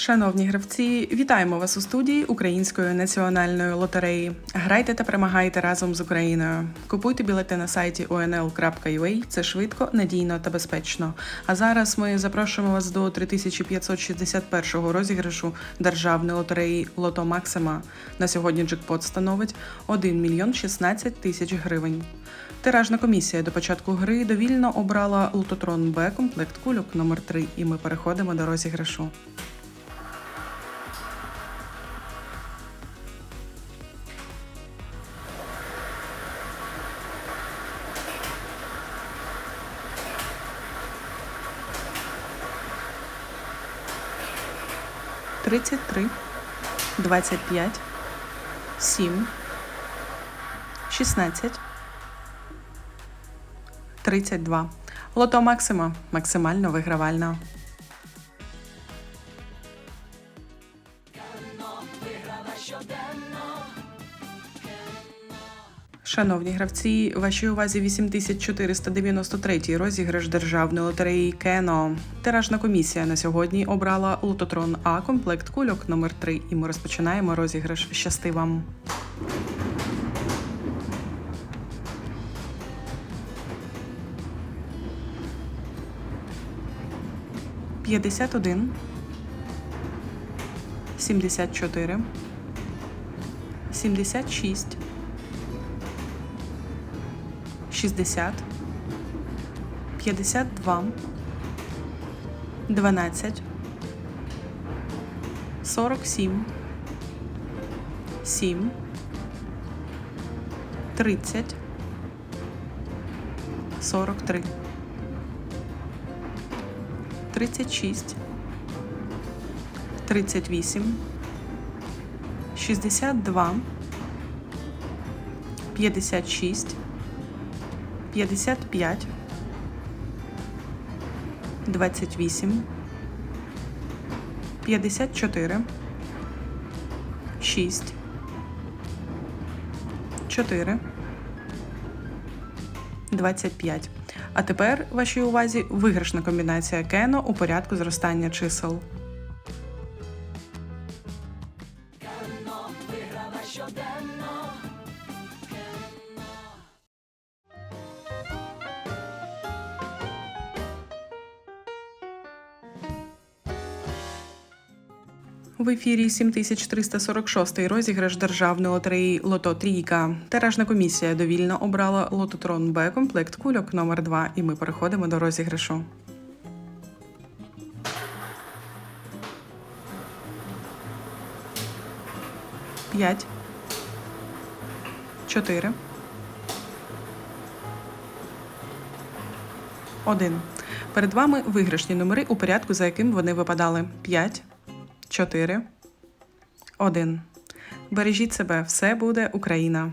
Шановні гравці, вітаємо вас у студії Української національної лотереї. Грайте та перемагайте разом з Україною. Купуйте білети на сайті onl.ua. Це швидко, надійно та безпечно. А зараз ми запрошуємо вас до 3561 розіграшу державної лотереї Лото Максима. На сьогодні джекпот становить 1 мільйон 16 тисяч гривень. Тиражна комісія до початку гри довільно обрала Лототрон Б комплект кульок номер 3 і ми переходимо до розіграшу. Тридцять три, двадцять п'ять, сім, шістнадцять, тридцять два. Лото Максима максимально вигравальна. Шановні гравці, вашій увазі 8493 розіграш державної лотереї Кено. Тиражна комісія на сьогодні обрала Лототрон А комплект кульок номер 3 і ми розпочинаємо розіграш. Щасти вам! П'ятдесят один, сімдесят чотири, сімдесят шість. 60, 52, 12, 47, 7, 30, 43, 36, 38, 62, 56, 55, 28, 54, 6, 4, 25. А тепер вашій увазі виграшна комбінація Кено у порядку зростання чисел. В ефірі 7346 розіграш державної лотереї Лото Трійка. Тиражна комісія довільно обрала Лототрон Б комплект кульок номер 2 і ми переходимо до розіграшу. П'ять. Чотири. Один. Перед вами виграшні номери у порядку, за яким вони випадали. 5, 4, 1. Бережіть себе, все буде Україна!